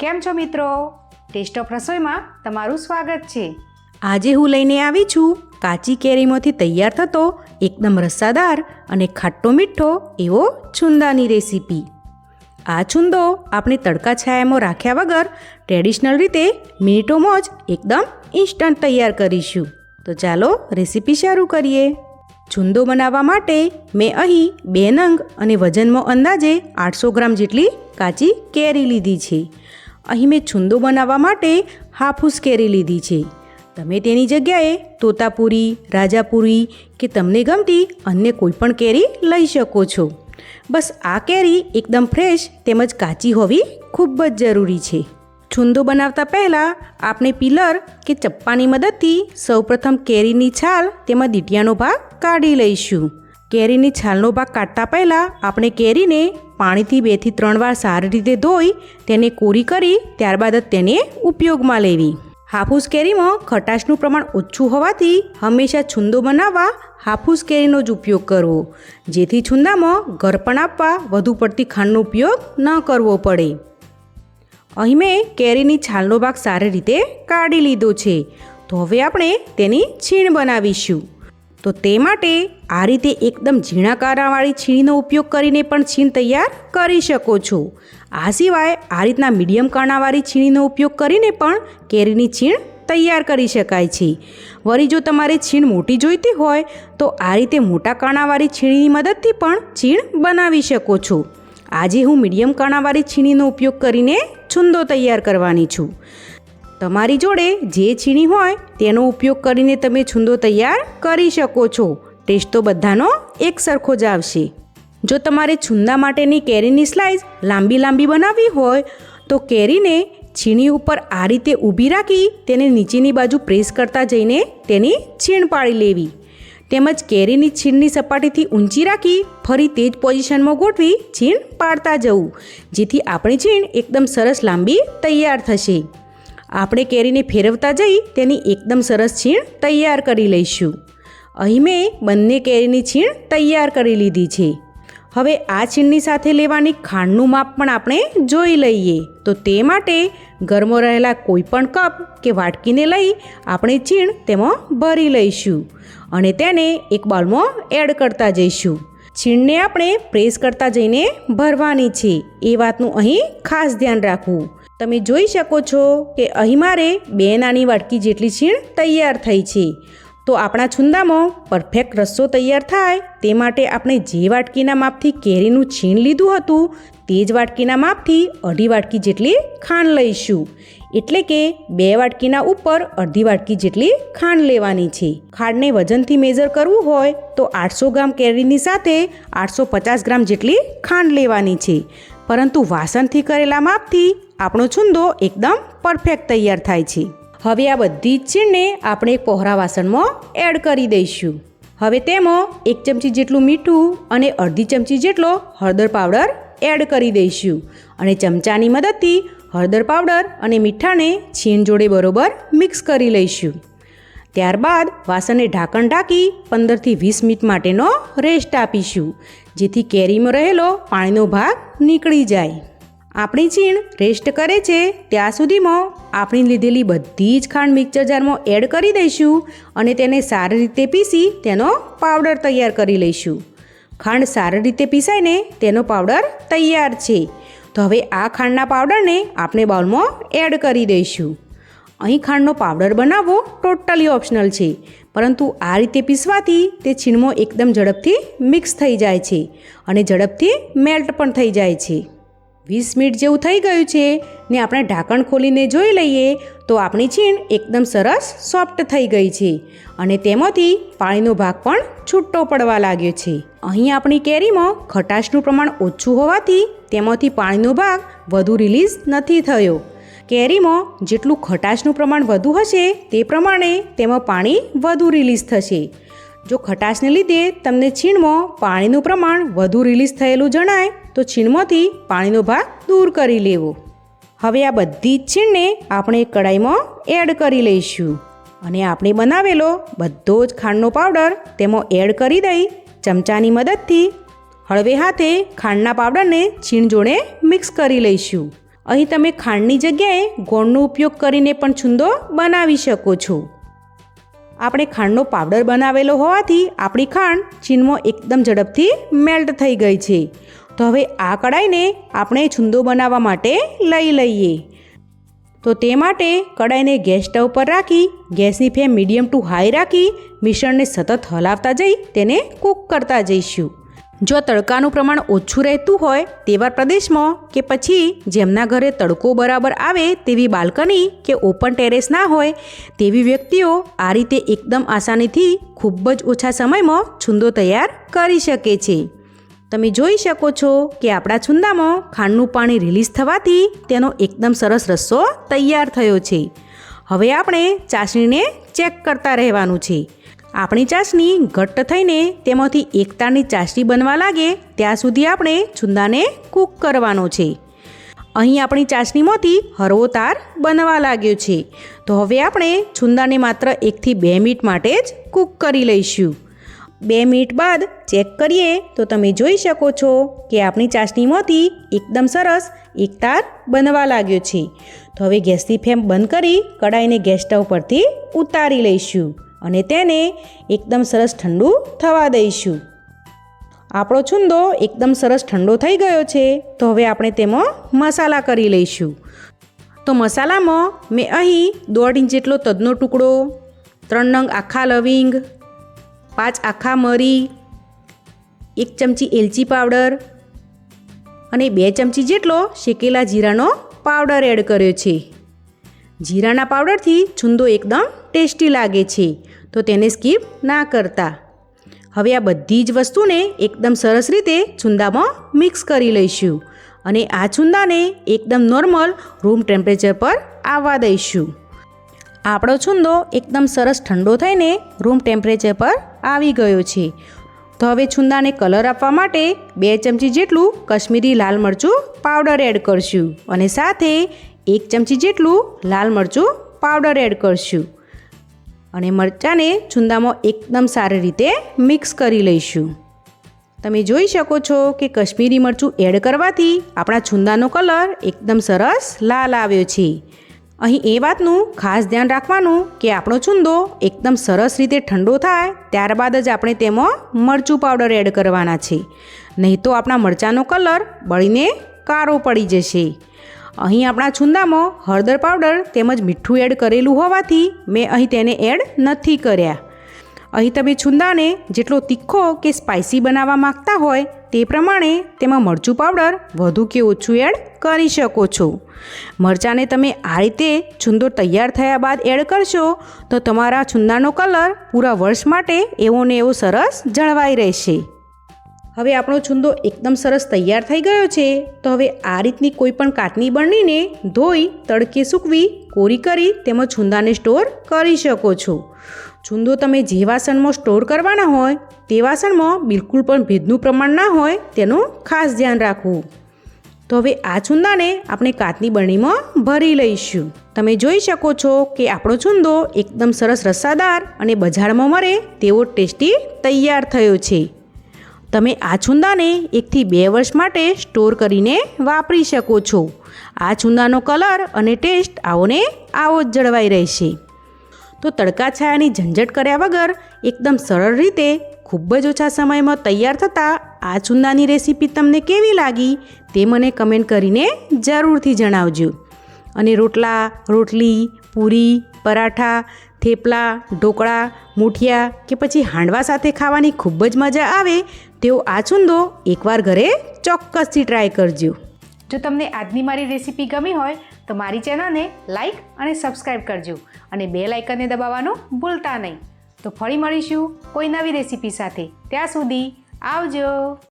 કેમ છો મિત્રો? ટેસ્ટ ઓફ રસોઈમાં તમારું સ્વાગત છે. આજે હું લઈને આવી છું કાચી કેરીમાંથી તૈયાર થતો એકદમ રસાદાર અને ખાટ્ટો મીઠો એવો છુંદાની રેસીપી. આ છુંદો આપણે તડકા છાયામાં રાખ્યા વગર ટ્રેડિશનલ રીતે મિનિટોમાં જ એકદમ ઇન્સ્ટન્ટ તૈયાર કરીશું. તો ચાલો રેસીપી શરૂ કરીએ. છુંદો બનાવવા માટે મેં અહીં બે નંગ અને વજનમાં અંદાજે આઠસો ગ્રામ જેટલી કાચી કેરી લીધી છે. અહીં મેં છુંદો બનાવવા માટે હાફૂસ કેરી લીધી છે. તમે તેની જગ્યાએ તોતાપુરી, રાજાપુરી કે તમને ગમતી અન્ય કોઈપણ કેરી લઈ શકો છો. બસ આ કેરી એકદમ ફ્રેશ તેમજ કાચી હોવી ખૂબ જ જરૂરી છે. છુંદો બનાવતા પહેલાં આપણે પિલર કે ચપ્પાની મદદથી સૌપ્રથમ કેરીની છાલ તેમાં દીટિયાનો ભાગ કાઢી લઈશું. કેરીની છાલનો ભાગ કાઢતા પહેલાં આપણે કેરીને પાણીથી બેથી ત્રણ વાર સારી રીતે ધોઈ તેને કોરી કરી ત્યારબાદ જ તેને ઉપયોગમાં લેવી. હાફૂસ કેરીમાં ખટાશનું પ્રમાણ ઓછું હોવાથી હંમેશા છુંદો બનાવવા હાફૂસ કેરીનો જ ઉપયોગ કરવો. જેથી છુંદામાં ઘરપણ આપવા વધુ પડતી ખાંડનો ઉપયોગ ન કરવો પડે. અહીં મેં કેરીની છાલનો ભાગ સારી રીતે કાઢી લીધો છે. તો હવે આપણે તેની છીણ બનાવીશું. તો તે માટે આ રીતે એકદમ ઝીણા કારાવાળી છીણીનો ઉપયોગ કરીને પણ છીણ તૈયાર કરી શકો છો. આ સિવાય આ રીતના મીડિયમ કાણાવાળી છીણીનો ઉપયોગ કરીને પણ કેરીની છીણ તૈયાર કરી શકાય છે. વળી જો તમારે છીણ મોટી જોઈતી હોય, તો આ રીતે મોટા કાણાવાળી છીણીની મદદથી પણ છીણ બનાવી શકો છો. આજે હું મીડિયમ કાણાવાળી છીણીનો ઉપયોગ કરીને છુંદો તૈયાર કરવાની છું. તમારી જોડે જે છીણી હોય તેનો ઉપયોગ કરીને તમે છુંદો તૈયાર કરી શકો છો. ટેસ્ટ તો બધાનો એક સરખો જ આવશે. જો તમારે છુંદા માટેની કેરીની સ્લાઇસ લાંબી લાંબી બનાવવી હોય, તો કેરીને છીણી ઉપર આ રીતે ઊભી રાખી તેને નીચેની બાજુ પ્રેસ કરતા જઈને તેની છીણ પાડી લેવી. તેમજ કેરીની છીણની સપાટીથી ઊંચી રાખી ફરી તે જ પોઝિશનમાં ગોઠવી છીણ પાડતા જવું, જેથી આપણી છીણ એકદમ સરસ લાંબી તૈયાર થશે. આપણે કેરીને ફેરવતા જઈ તેની એકદમ સરસ છીણ તૈયાર કરી લઈશું. અહીં મેં બંને કેરીની છીણ તૈયાર કરી લીધી છે. હવે આ છીણની સાથે લેવાની ખાંડનું માપ પણ આપણે જોઈ લઈએ. તો તે માટે ઘરમાં રહેલા કોઈપણ કપ કે વાટકીને લઈ આપણે છીણ તેમાં ભરી લઈશું અને તેને એક બાઉલમાં એડ કરતા જઈશું. છીણને આપણે પ્રેસ કરતા જઈને ભરવાની છે. એ વાતનું અહીં ખાસ ધ્યાન રાખવું. તમે જોઈ શકો છો કે અહીં મારે બે નાની વાટકી જેટલી છીણ તૈયાર થઈ છે. તો આપણા છુંદામાં પરફેક્ટ રસ્સો તૈયાર થાય તે માટે આપણે જે વાટકીના માપથી કેરીનું છીણ લીધું હતું તે જ વાટકીના માપથી અઢી વાટકી જેટલી ખાંડ લઈશું. એટલે કે બે વાટકીના ઉપર અડધી વાટકી જેટલી ખાંડ લેવાની છે. ખાંડને વજનથી મેજર કરવું હોય તો આઠસો ગ્રામ કેરીની સાથે આઠસો પચાસ ગ્રામ જેટલી ખાંડ લેવાની છે. પરંતુ વાસણથી કરેલા માપથી આપણો છુંદો એકદમ પરફેક્ટ તૈયાર થાય છે. હવે આ બધી જ છીણને આપણે એક પહોળા વાસણમાં એડ કરી દઈશું. હવે તેમાં એક ચમચી જેટલું મીઠું અને અડધી ચમચી જેટલો હળદર પાવડર એડ કરી દઈશું અને ચમચાની મદદથી હળદર પાવડર અને મીઠાને છીણ જોડે બરોબર મિક્સ કરી લઈશું. ત્યારબાદ વાસણને ઢાંકણ ઢાંકી પંદરથી વીસ મિનિટ માટેનો રેસ્ટ આપીશું, જેથી કેરીમાં રહેલો પાણીનો ભાગ નીકળી જાય. આપણી છીણ રેસ્ટ કરે છે, ત્યાં સુધીમાં આપણી લીધેલી બધી જ ખાંડ મિક્સર જારમાં એડ કરી દઈશું અને તેને સારી રીતે પીસી તેનો પાવડર તૈયાર કરી લઈશું. ખાંડ સારી રીતે પીસાઈને તેનો પાવડર તૈયાર છે. તો હવે આ ખાંડના પાવડરને આપણે બાઉલમાં એડ કરી દઈશું. અહીં ખાંડનો પાવડર બનાવવો ટોટલી ઓપ્શનલ છે. પરંતુ આ રીતે પીસવાથી તે છીણમાં એકદમ ઝડપથી મિક્સ થઈ જાય છે અને ઝડપથી મેલ્ટ પણ થઈ જાય છે. વીસ મિનિટ જેવું થઈ ગયું છે ને આપણે ઢાંકણ ખોલીને જોઈ લઈએ તો આપણી છીણ એકદમ સરસ સોફ્ટ થઈ ગઈ છે અને તેમાંથી પાણીનો ભાગ પણ છૂટો પડવા લાગ્યો છે. અહીં આપણી કેરીમાં ખટાશનું પ્રમાણ ઓછું હોવાથી તેમાંથી પાણીનો ભાગ વધુ રિલીઝ નથી થયો. કેરીમાં જેટલું ખટાશનું પ્રમાણ વધુ હશે તે પ્રમાણે તેમાં પાણી વધુ રિલીઝ થશે. જો ખટાશને લીધે તમને છીણમાં પાણીનું પ્રમાણ વધુ રિલીઝ થયેલું જણાય, તો છીણમાંથી પાણીનો ભાગ દૂર કરી લેવો. હવે આ બધી જ છીણને આપણે કડાઈમાં એડ કરી લઈશું. અને આપણે બનાવેલો બધો જ ખાંડનો પાવડર તેમાં એડ કરી દઈ ચમચાની મદદથી હળવે હાથે ખાંડના પાવડરને છીણ જોડે મિક્સ કરી લઈશું. અહીં તમે ખાંડની જગ્યાએ ગોળનો ઉપયોગ કરીને પણ છુંદો બનાવી શકો છો. આપણે ખાંડનો પાવડર બનાવેલો હોવાથી આપણી ખાંડ ચીનમાં એકદમ ઝડપથી મેલ્ટ થઈ ગઈ છે. તો હવે આ કડાઈને આપણે છુંદો બનાવવા માટે લઈ લઈએ. તો તે માટે કડાઈને ગેસ સ્ટવ પર રાખી, ગેસની ફ્લેમ મીડિયમ ટુ હાઈ રાખી, મિશ્રણને સતત હલાવતા જઈ તેને કૂક કરતા જઈશું. જો તડકાનું પ્રમાણ ઓછું રહેતું હોય તેવા પ્રદેશમાં કે પછી જેમના ઘરે તડકો બરાબર આવે તેવી બાલ્કની કે ઓપન ટેરેસ ના હોય તેવી વ્યક્તિઓ આ રીતે એકદમ આસાનીથી ખૂબ જ ઓછા સમયમાં છુંદો તૈયાર કરી શકે છે. તમે જોઈ શકો છો કે આપણા છુંદામાં ખાંડનું પાણી રિલીઝ થવાથી તેનો એકદમ સરસ રસ્સો તૈયાર થયો છે. હવે આપણે ચાસણીને ચેક કરતા રહેવાનું છે. આપણી ચાસણી ઘટ્ટ થઈને તેમાંથી એક તારની ચાસણી બનવા લાગે, ત્યાં સુધી આપણે છુંદાને કૂક કરવાનો છે. અહીં આપણી ચાસણીમાંથી હરવો તાર બનવા લાગ્યો છે. તો હવે આપણે છુંદાને માત્ર એકથી બે મિનિટ માટે જ કૂક કરી લઈશું. બે મિનિટ બાદ ચેક કરીએ તો તમે જોઈ શકો છો કે આપણી ચાસણીમાંથી એકદમ સરસ એક તાર બનવા લાગ્યો છે. તો હવે ગેસની ફ્લેમ બંધ કરી કડાઈને ગેસ સ્ટવ પરથી ઉતારી લઈશું. અને તેને એકદમ સરસ ઠંડુ થવા દઈશું. આપણો છુંદો એકદમ સરસ ઠંડો થઈ ગયો છે, તો હવે આપણે તેમાં મસાલા કરી લઈશું. તો મસાલામાં મેં અહીં દોઢ ઇંચ જેટલો તદનો ટુકડો, ત્રણ નંગ આખા લવિંગ, પાંચ આખા મરી, એક ચમચી એલચી પાવડર અને બે ચમચી જેટલો શેકેલા જીરાનો પાવડર એડ કર્યો છે. જીરાના પાવડરથી છુંદો એકદમ ટેસ્ટી લાગે છે, તો તેને સ્કીપ ના કરતા. હવે આ બધી જ વસ્તુને એકદમ સરસ રીતે છુંદામાં મિક્સ કરી લઈશું અને આ છુંદાને એકદમ નોર્મલ રૂમ ટેમ્પરેચર પર આવવા દઈશું. આપણો છુંદો એકદમ સરસ ઠંડો થઈને રૂમ ટેમ્પરેચર પર આવી ગયો છે. તો હવે છુંદાને કલર આપવા માટે બે ચમચી જેટલું કશ્મીરી લાલ મરચું પાવડર એડ કરશું અને સાથે એક ચમચી જેટલું લાલ મરચું પાવડર એડ કરશું. અને મરચાંને છુંદામાં એકદમ સારી રીતે મિક્સ કરી લઈશું. તમે જોઈ શકો છો કે કશ્મીરી મરચું એડ કરવાથી આપણા છુંદાનો કલર એકદમ સરસ લાલ આવ્યો છે. અહીં એ વાતનું ખાસ ધ્યાન રાખવાનું કે આપણો છુંદો એકદમ સરસ રીતે ઠંડો થાય ત્યારબાદ જ આપણે તેમાં મરચું પાવડર એડ કરવાના છે. નહીં તો આપણા મરચાંનો કલર બળીને કાળો પડી જશે. અહીં આપણા છુંદામાં હળદર પાવડર તેમજ મીઠું એડ કરેલું હોવાથી મેં અહીં તેને એડ નથી કર્યા. અહીં તમે છુંદાને જેટલો તીખો કે સ્પાઇસી બનાવવા માંગતા હોય તે પ્રમાણે તેમાં મરચું પાવડર વધુ કે ઓછું એડ કરી શકો છો. મરચાંને તમે આ રીતે છુંદો તૈયાર થયા બાદ એડ કરશો તો તમારા છુંદાનો કલર પૂરા વર્ષ માટે એવો ને એવો સરસ જળવાઈ રહેશે. હવે આપણો છુંદો એકદમ સરસ તૈયાર થઈ ગયો છે. તો હવે આ રીતની કોઈ પણ કાચની બરણીને ધોઈ, તડકે સૂકવી, કોરી કરી તેમાં છુંદાને સ્ટોર કરી શકો છો. છુંદો તમે જે વાસણમાં સ્ટોર કરવાના હોય, તે વાસણમાં બિલકુલ પણ ભેદનું પ્રમાણ ના હોય તેનું ખાસ ધ્યાન રાખવું. તો હવે આ છુંદાને આપણે કાચની બરણીમાં ભરી લઈશું. તમે જોઈ શકો છો કે આપણો છુંદો એકદમ સરસ રસાદાર અને બજારમાં મળે તેવો ટેસ્ટી તૈયાર થયો છે. તમે આ છુંદાને એકથી બે વર્ષ માટે સ્ટોર કરીને વાપરી શકો છો. આ છુંદાનો કલર અને ટેસ્ટ આવોને આવો જ જળવાઈ રહેશે. તો તડકા છાયાની ઝંઝટ કર્યા વગર એકદમ સરળ રીતે ખૂબ જ ઓછા સમયમાં તૈયાર થતાં આ છુંદાની રેસીપી તમને કેવી લાગી તે મને કમેન્ટ કરીને જરૂરથી જણાવજો. અને રોટલા, રોટલી, પૂરી, પરાઠા થેપલા, ઢોકળા, મૂઠિયા કે પછી હાંડવા સાથે ખાવાની ખૂબ જ મજા આવે તેવો આ છુંદો એકવાર ઘરે ચોક્કસથી ટ્રાય કરજો. જો તમને આજની મારી રેસીપી ગમી હોય, તો મારી ચેનલને લાઇક અને સબસ્ક્રાઈબ કરજો અને બે લાઇકનને દબાવવાનું ભૂલતા નહીં. તો ફરી મળીશું કોઈ નવી રેસીપી સાથે. ત્યાં સુધી આવજો.